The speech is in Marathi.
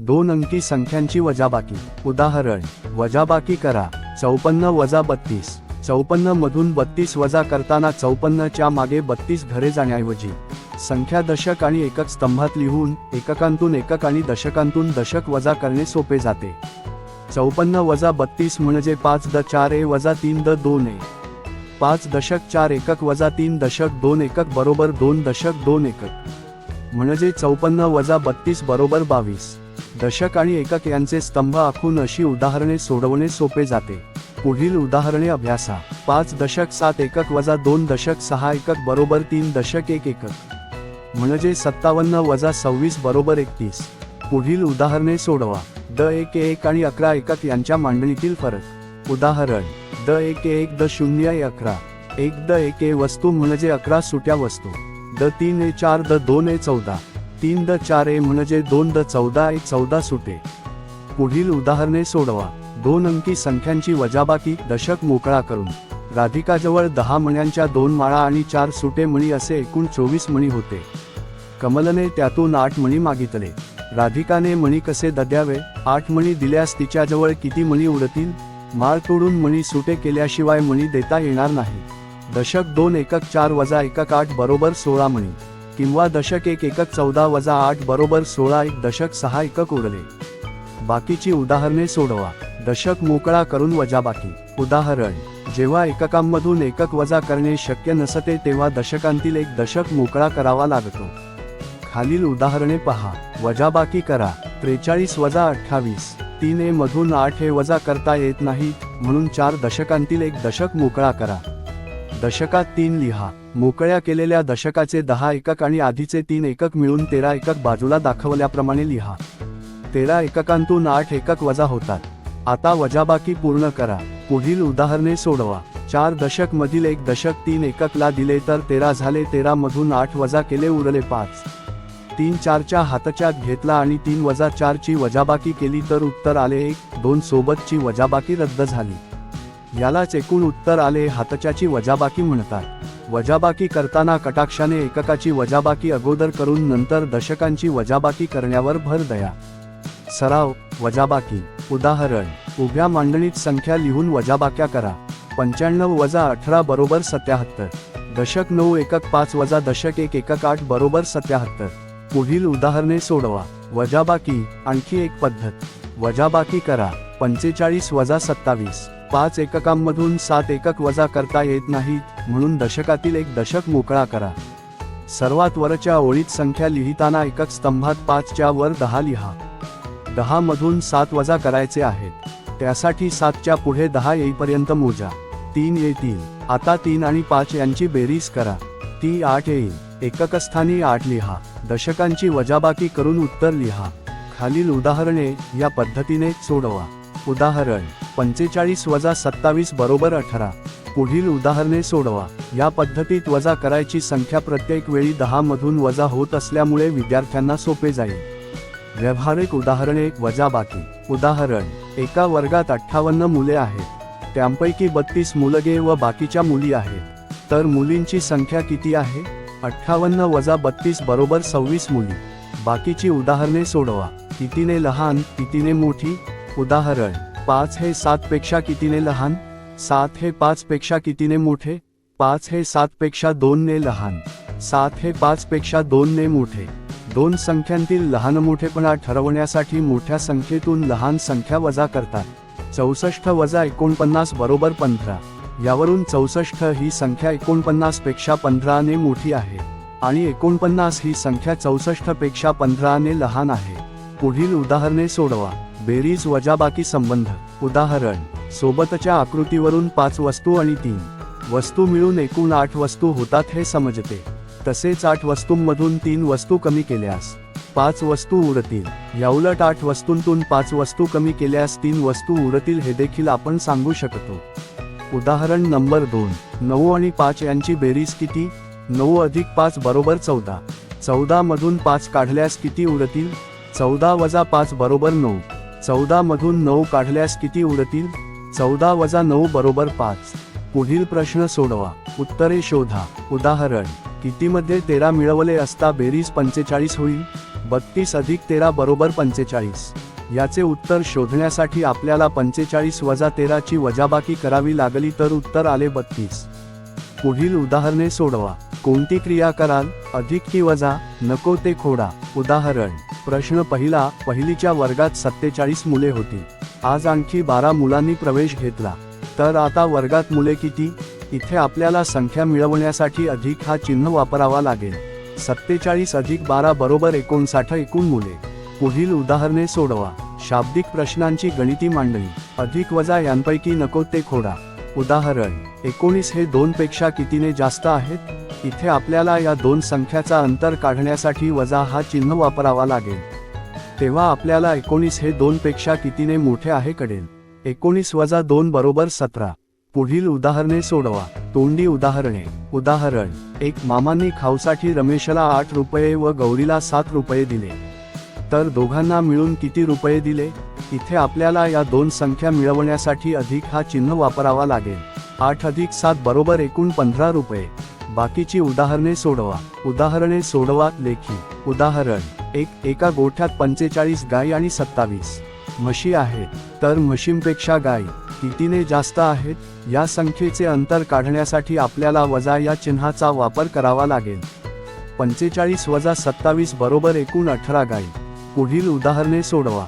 दोन अंकी संख्यांची वजाबाकी. उदाहरण वजाबाकी करा. चौपन्न वजा बत्तीस. चौपन्न मधून बत्तीस वजा करताना चौपन्नच्या मागे बत्तीस घरे जाण्याऐवजी. संख्या दशक आणि एकक स्तंभात लिहून एककांतून एकक आणि दशकांतून दशक वजा करणे सोपे जाते. चौपन्न वजा बत्तीस म्हणजे पाच द चार ए वजा तीन द दोन ए. पाच दशक चार एकक वजा तीन दशक दोन एकक बरोबर दोन दशक दोन एकक. म्हणजे चौपन्न वजा बत्तीस बरोबर बावीस. दशक आणि एकक यांचे स्तंभ आखून अशी उदाहरणे सोडवणे सोपे जाते. पुढील उदाहरणे अभ्यासा. पाच दशक सात एकक वजा दोन दशक सहा एकक बरोबर तीन दशक एक एकक. म्हणजे सत्तावन्न वजा सव्वीस बरोबर एकतीस. पुढील उदाहरणे सोडवा. द एक एक आणि अकरा एकक यांच्या मांडणीतील फरक. उदाहरण. द एक एक द शून्य ए अकरा. एक द एक ए वस्तू म्हणजे अकरा सुट्या वस्तू. द तीन ए चार द दोन ए चौदा. तीन द चार ए म्हणजे दोन द चौदा ए चौदा सुटे. पुढील उदाहरणे सोडवा. दोन अंकी संख्यांची वजाबाकी दशक मोकळा करून. राधिकाजवळ दहा मण्यांच्या दोन माळा आणि चार सुटे मणी असे एकूण चोवीस मणी होते. कमलने त्यातून आठ मणी मागितले. राधिकाने मणी कसे दद्यावे? आठ मणी दिल्यास तिच्याजवळ किती मणी उडतील? माळ तोडून मणी सुटे केल्याशिवाय मणी देता येणार नाही. दशक दोन एकक चार वजा एकक आठ बरोबर सोळा मणी. किंवा दशक एक एकक चौदा वजा आठ बरोबर सोळा एक दशक सहा एकक उरले. बाकीची उदाहरणे सोडवा. दशक मोकळा करून वजाबाकी उदाहरण जेव्हा एककांमधून एकक वजा करणे शक्य नसते तेव्हा दशकांतील एक दशक मोकळा करावा लागतो. खालील उदाहरणे पहा. वजाबाकी करा. त्रेचाळीस वजा अठ्ठावीस. तीन ए मधून आठ हे वजा करता येत नाही म्हणून चार दशकांतील एक दशक मोकळा करा. दशकात तीन लिहा. मोकळ्या केलेल्या दशकाचे दहा एकक आणि आधीचे तीन एकक मिळून तेरा एकक बाजूला दाखवल्याप्रमाणे लिहा. तेरा एककांतून आठ एकक वजा होतात. आता वजाबाकी पूर्ण करा. पुढील उदाहरणे सोडवा. चार दशक मधील एक दशक तीन एककला दिले तर तेरा झाले. तेरा मधून आठ वजा केले उरले पाच. तीन चारच्या हातच्यात घेतला आणि तीन वजा चारची वजाबाकी केली तर उत्तर आले एक. दोन सोबतची वजाबाकी रद्द झाली. यालाच एकूण उत्तर आले हातच्याची वजाबाकी म्हणतात. वजाबाकी करताना कटाक्षाने एककाची वजाबाकी अगोदर करून नंतर दशकांची वजाबाकी करण्यावर भर दया. सराव वजाबाकी. उदाहरण उभ्या मांडणीत संख्या लिहून वजाबाक्या करा. पंच्याण्णव वजा अठरा बरोबर सत्याहत्तर. दशक नऊ एकक पाच वजा दशक एक एकक आठ बरोबर सत्याहत्तर. पुढील उदाहरणे सोडवा. वजाबाकी आणखी एक पद्धत. वजाबाकी करा. पंचेचाळीस वजा सत्तावीस. पाच एककांमधून सात एकक वजा करता येत नाही म्हणून दशकातील एक दशक मोकळा करा. सर्वात वरच्या ओळीत संख्या लिहिताना एकक स्तंभात पाचच्या वर दहा लिहा. दहा मधून सात वजा करायचे आहेत. त्यासाठी सातच्या पुढे दहा येईपर्यंत मोजा. तीन येतील आता तीन आणि पाच यांची बेरीज करा. ती आठ येईल. एककस्थानी आठ लिहा. दशकांची वजाबाकी करून उत्तर लिहा. खालील उदाहरणे या पद्धतीने सोडवा. उदाहरण पंचेचाळीस वजा सत्तावीस बरोबर अठरा. पुढील उदाहरणे सोडवा. या पद्धतीत वजा करायची संख्या प्रत्येक वेळी दहा मधून वजा होत असल्यामुळे विद्यार्थ्यांना सोपे जाईल. व्यावहारिक उदाहरणे वजाबाकी उदाहरण एका वर्गात अठ्ठावन्न मुले आहेत. त्यांपैकी बत्तीस मुलगे व बाकीच्या मुली आहेत. तर मुलींची संख्या किती आहे? अठ्ठावन्न वजा बत्तीस बरोबर सव्वीस मुली. बाकीची उदाहरणे सोडवा. कितीने लहान कितीने मोठी? उदाहरण पाच हे सात पेक्षा कितीने लहान सात हे पाच पेक्षा कितीने मोठे पाच हे सात पेक्षा दोन ने लहान सात हे पाच पेक्षा दोन ने मोठे. दोन संख्यांतील लहान मोठेपणा ठरवण्यासाठी मोठ्या संख्येतून लहान संख्या वजा करतात. चौसष्ट वजा एकोणपन्नास बरोबर पंधरा. यावरून चौसष्ट ही संख्या एकोणपन्नासपेक्षा पंधराने मोठी आहे. आणि एकोणपन्नास ही संख्या चौसष्टपेक्षा पंधराने लहान आहे. पुढील उदाहरणे सोडवा. बेरीज वजाबाकी संबंध. उदाहरण. सोबतच्या आकृतीवरून पाच वस्तू आणि तीन. वस्तू मिळून एकूण आठ वस्तू होतात हे समजते. तसेच आठ वस्तूंमधून तीन वस्तू कमी केल्यास पाच वस्तू उरतील. याउलट आठ वस्तूंतून पाच वस्तू कमी केल्यास तीन वस्तू उरतील हे देखील आपण सांगू शकतो. उदाहरण नंबर दोन. नऊ आणि पाच यांची बेरीज किती? नऊ अधिक पाच बरोबर चौदा. चौदामधून पाच काढल्यास किती उरतील? चौदा वजा पाच बरोबर नऊ. चौदा मधून नऊ काढल्यास किती उरतील चौदा वजा नऊ बरोबर पाच. पुढील प्रश्न सोडवा. उत्तरे शोधा. उदाहरण. कितीमध्ये तेरा मिळवले असता बेरीज पंचेचाळीस होईल? बत्तीस अधिक तेरा बरोबर पंचेचाळीस. याचे उत्तर शोधण्यासाठी आपल्याला पंचेचाळीस वजा तेराची वजाबाकी करावी लागली तर उत्तर आले बत्तीस. पुढील उदाहरणे सोडवा. कोणती क्रिया कराल? अधिक की वजा? नको ते खोडा. उदाहरण. प्रश्न पहिला पहिलीच्या वर्गात सत्तेचाळीस मुले होती. आज आणखी बारा मुलांनी प्रवेश घेतला. तर आता वर्गात मुले किती? इथे आपल्याला संख्या मिळवण्यासाठी अधिक हा चिन्ह वापरावा लागेल. सत्तेचाळीस अधिक बारा बरोबर एकोणसाठ एकूण मुले. पुढील उदाहरणे सोडवा. शाब्दिक प्रश्नांची गणिती मांडणी. अधिक वजा यांपैकी नको ते खोडा. उदाहरण एकोणीस हे दोन पेक्षा कितीने जास्त आहेत? इथे आपल्याला या दोन संख्याचा अंतर काढण्यासाठी वजा हा चिन्ह वापरावा लागेल. तेव्हा आपल्याला एकोणीस हे दोनपेक्षा कितीने मोठे आहे कळेल. एकोणीस वजा दोन बरोबर सतरा. पुढील उदाहरणे सोडवा. तोंडी उदाहरणे. उदाहरण. एक मामांनी खाऊसाठी रमेशला आठ रुपये व गौरीला सात रुपये दिले. तर दोघांना मिळून किती रुपये दिले? इथे आपल्याला या दोन संख्या मिळवण्यासाठी अधिक हा चिन्ह वापरावा लागेल. आठ अधिक सात बरोबर एकूण पंधरा रुपये. बाकीची उदाहरणे सोडवा. उदाहरणे सोडवा लेखी. उदाहरण. एक एका गोठ्यात पंचेचाळीस गाई आणि सत्तावीस म्हशी आहेत. तर म्हशींपेक्षा गाई कितीने जास्त आहेत? या संख्येचे अंतर काढण्यासाठी आपल्याला वजा या चिन्हाचा वापर करावा लागेल. पंचेचाळीस वजा सत्तावीस बरोबर एकूण अठरा गाई. पुढील उदाहरणे सोडवा.